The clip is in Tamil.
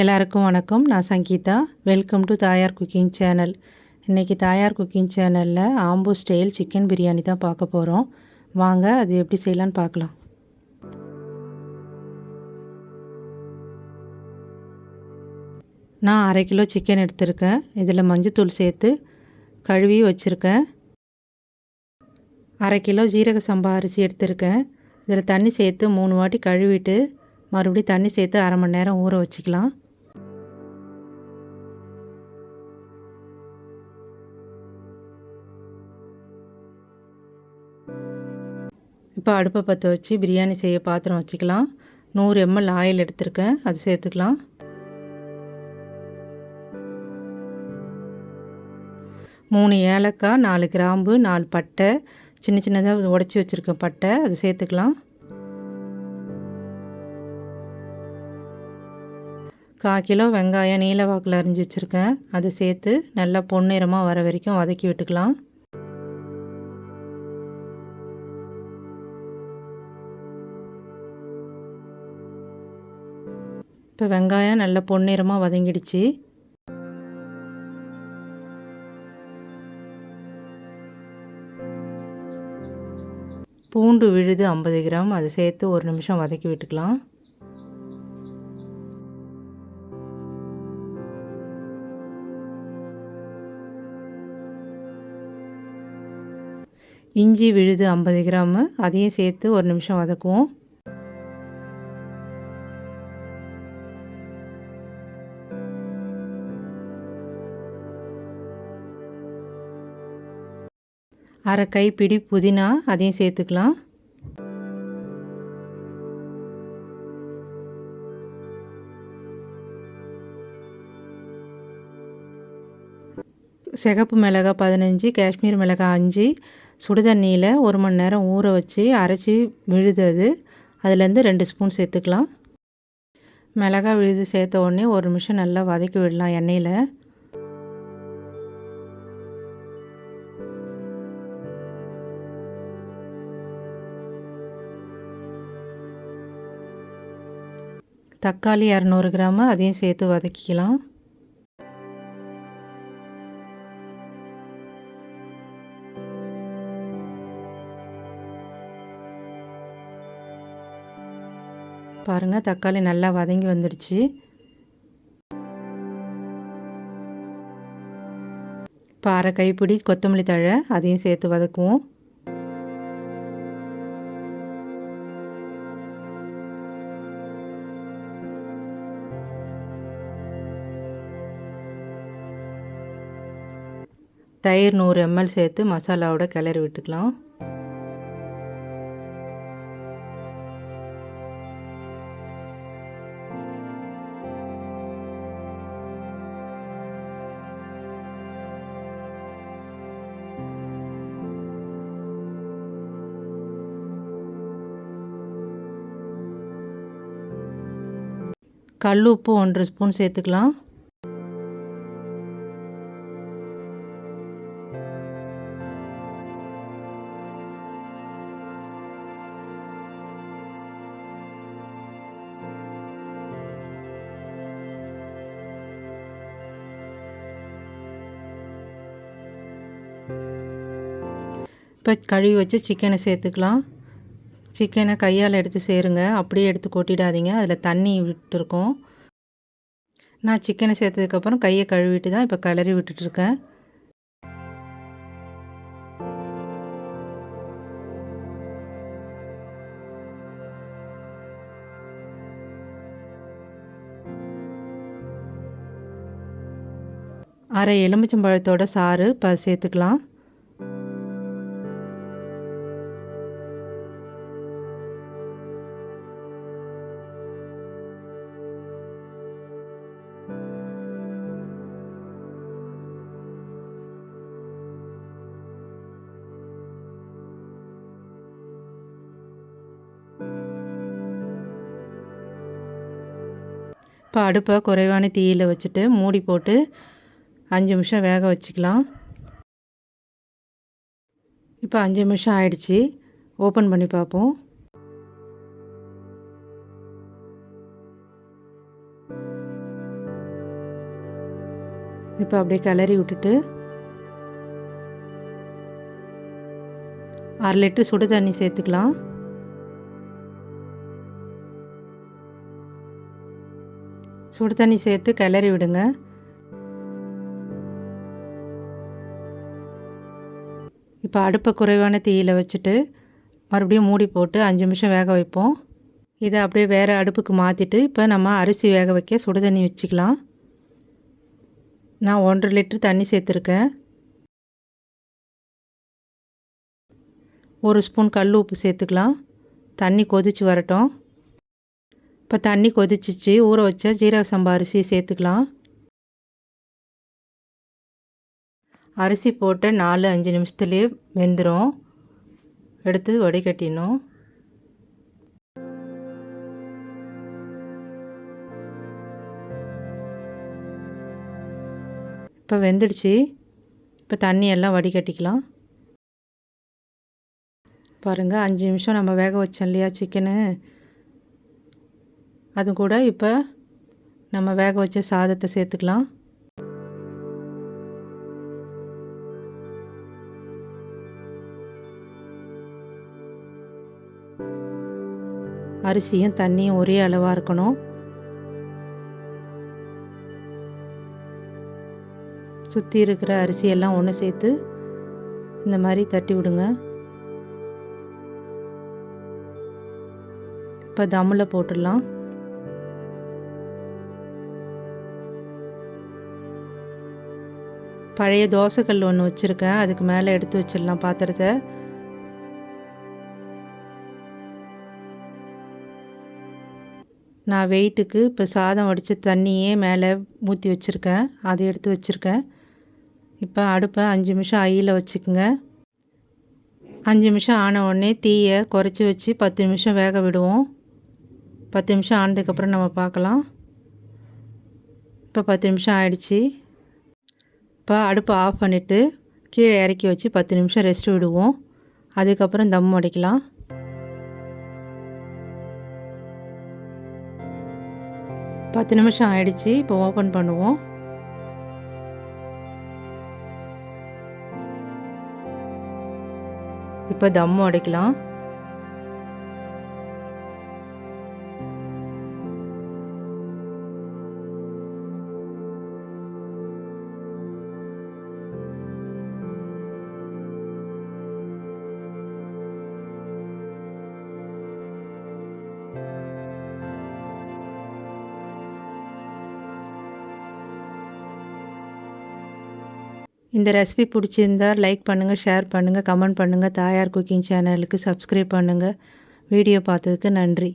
எல்லாருக்கும் வணக்கம். நான் Sangeetha. Welcome to Thayar cooking channel. இன்றைக்கி தாயார் குக்கிங் சேனலில் ஆம்பூ ஸ்டைல் சிக்கன் பிரியாணி தான் பார்க்க போகிறோம் வாங்க அது எப்படி செய்யலான்னு பார்க்கலாம். நான் அரை கிலோ சிக்கன் எடுத்திருக்கேன். இதில் மஞ்சத்தூள் சேர்த்து கழுவி வச்சுருக்கேன். அரை கிலோ ஜீரக சம்பா அரிசி எடுத்திருக்கேன். இதில் தண்ணி சேர்த்து மூணு வாட்டி கழுவிட்டு மறுபடியும் தண்ணி சேர்த்து அரை மணி நேரம் ஊற வச்சுக்கலாம். இப்போ அடுப்பை பற்ற வச்சு பிரியாணி செய்ய பாத்திரம் வச்சுக்கலாம். நூறு எம்எல் ஆயில் எடுத்திருக்கேன். அது சேர்த்துக்கலாம். மூணு ஏலக்காய் நாலு கிராம்பு நாலு பட்டை. சின்ன சின்னதாக உடச்சி வச்சுருக்கேன் பட்டை. அது சேர்த்துக்கலாம். கால் கிலோ வெங்காயம் நீல வாக்கில் அரிஞ்சு வச்சுருக்கேன். அதை சேர்த்து நல்லா பொன்னிறமாக வர வரைக்கும் வதக்கி விட்டுக்கலாம். இப்போ வெங்காயம் நல்லா பொன்னிறமாக வதங்கிடுச்சு. பூண்டு விழுது ஐம்பது கிராம் அதை சேர்த்து ஒரு நிமிஷம் வதக்கி விட்டுக்கலாம். இஞ்சி விழுது ஐம்பது கிராமு அதையும் சேர்த்து ஒரு நிமிஷம் வதக்குவோம். அரை கைப்பிடி புதினா அதையும் சேர்த்துக்கலாம். சிகப்பு மிளகாய் பதினஞ்சு காஷ்மீர் மிளகாய் அஞ்சு சுடுதண்ணியில் ஒரு மணி நேரம் ஊற வச்சு அரைச்சி விழுது அது அதுலேருந்து ரெண்டு ஸ்பூன் சேர்த்துக்கலாம். மிளகாய் விழுது சேர்த்த உடனே ஒரு நிமிஷம் நல்லா வதக்கி விடலாம் எண்ணெயில். தக்காளி இரநூறு கிராமு அதையும் சேர்த்து வதக்கிக்கலாம். பாருங்கள் தக்காளி நல்லா வதங்கி வந்துடுச்சு. பாறை கைப்பிடி கொத்தமல்லி தழை அதையும் சேர்த்து வதக்குவோம். தயிர் நூறு எம்எல் சேர்த்து மசாலாவோட கிளறி விட்டுக்கலாம். கல் உப்பு ஒன்றரை ஸ்பூன் சேர்த்துக்கலாம். இப்போ கழுவி வச்சு சிக்கனை சேர்த்துக்கலாம். சிக்கனை கையால் எடுத்து சேருங்க. அப்படியே எடுத்து கொட்டிடாதீங்க. அதில் தண்ணி விட்டுருக்கோம். நான் சிக்கனை சேர்த்ததுக்கப்புறம் கையை கழுவிட்டு தான் இப்போ கிளறி விட்டுட்ருக்கேன். அரை எலுமிச்சம்பழத்தோட சாறு இப்போ சேர்த்துக்கலாம். இப்போ அடுப்பை குறைவான தீயில் வச்சுட்டு மூடி போட்டு அஞ்சு நிமிஷம் வேக வச்சுக்கலாம். இப்போ அஞ்சு நிமிஷம் ஆயிடுச்சு. ஓப்பன் பண்ணி பார்ப்போம். இப்போ அப்படியே கிளறி விட்டுட்டு அரை லிட்டர் சுடு தண்ணி சேர்த்துக்கலாம். சுடு தண்ணி சேர்த்து கிளறி விடுங்க. இப்போ அடுப்பை குறைவான தீயில் வச்சுட்டு மறுபடியும் மூடி போட்டு அஞ்சு நிமிஷம் வேக வைப்போம். இதை அப்படியே வேறு அடுப்புக்கு மாற்றிட்டு இப்போ நம்ம அரிசி வேக வைக்க சுடு தண்ணி வச்சுக்கலாம். நான் ஒன்றரை லிட்டர் தண்ணி சேர்த்துருக்கேன். ஒரு ஸ்பூன் கல் உப்பு சேர்த்துக்கலாம். தண்ணி கொதித்து வரட்டும். இப்போ தண்ணி கொதிச்சிச்சு ஊற வச்ச ஜீரக சம்பா அரிசி சேர்த்துக்கலாம். அரிசி போட்டு நாலு அஞ்சு நிமிஷத்துலேயே வெந்துடும் எடுத்து வடிகட்டிடணும். இப்போ வெந்துடுச்சு. இப்போ தண்ணி எல்லாம் வடிகட்டிக்கலாம். பாருங்கள் அஞ்சு நிமிஷம் நம்ம வேக வச்சோம் இல்லையா சிக்கனு? அது கூட இப்போ நம்ம வேக வச்ச சாதத்தை சேர்த்துக்கலாம். அரிசியும் தண்ணியும் ஒரே அளவாக இருக்கணும். சுற்றி இருக்கிற அரிசியெல்லாம் ஒன்று சேர்த்து இந்த மாதிரி தட்டி விடுங்க. இப்போ தம்மில் போட்டுடலாம். பழைய தோசைக்கல் ஒன்று வச்சுருக்கேன். அதுக்கு மேலே எடுத்து வச்சிடலாம் பாத்திரத்தை. நான் வெயிட்டுக்கு இப்போ சாதம் வடித்த தண்ணியே மேலே ஊற்றி வச்சுருக்கேன். அதை எடுத்து வச்சுருக்கேன். இப்போ அடுப்பை அஞ்சு நிமிஷம் ஐயில் வச்சுக்கோங்க. அஞ்சு நிமிஷம் ஆன உடனே தீயை குறைச்சி வச்சு பத்து நிமிஷம் வேக விடுவோம். பத்து நிமிஷம் ஆனதுக்கப்புறம் நம்ம பார்க்கலாம். இப்போ பத்து நிமிஷம் ஆயிடுச்சு. இப்போ அடுப்பை ஆஃப் பண்ணிவிட்டு கீழே இறக்கி வச்சு பத்து நிமிஷம் ரெஸ்ட் விடுவோம். அதுக்கப்புறம் தம் உடைக்கலாம். பத்து நிமிஷம் ஆயிடுச்சு இப்போ ஓப்பன் பண்ணுவோம். இப்போ தம் உடைக்கலாம். இந்த ரெசிபி பிடிச்சிருந்தா லைக் பண்ணுங்கள் ஷேர் பண்ணுங்கள் கமெண்ட் பண்ணுங்கள் தாயார் குக்கிங் சேனலுக்கு சப்ஸ்கிரைப் பண்ணுங்கள் வீடியோ பார்த்ததுக்கு நன்றி.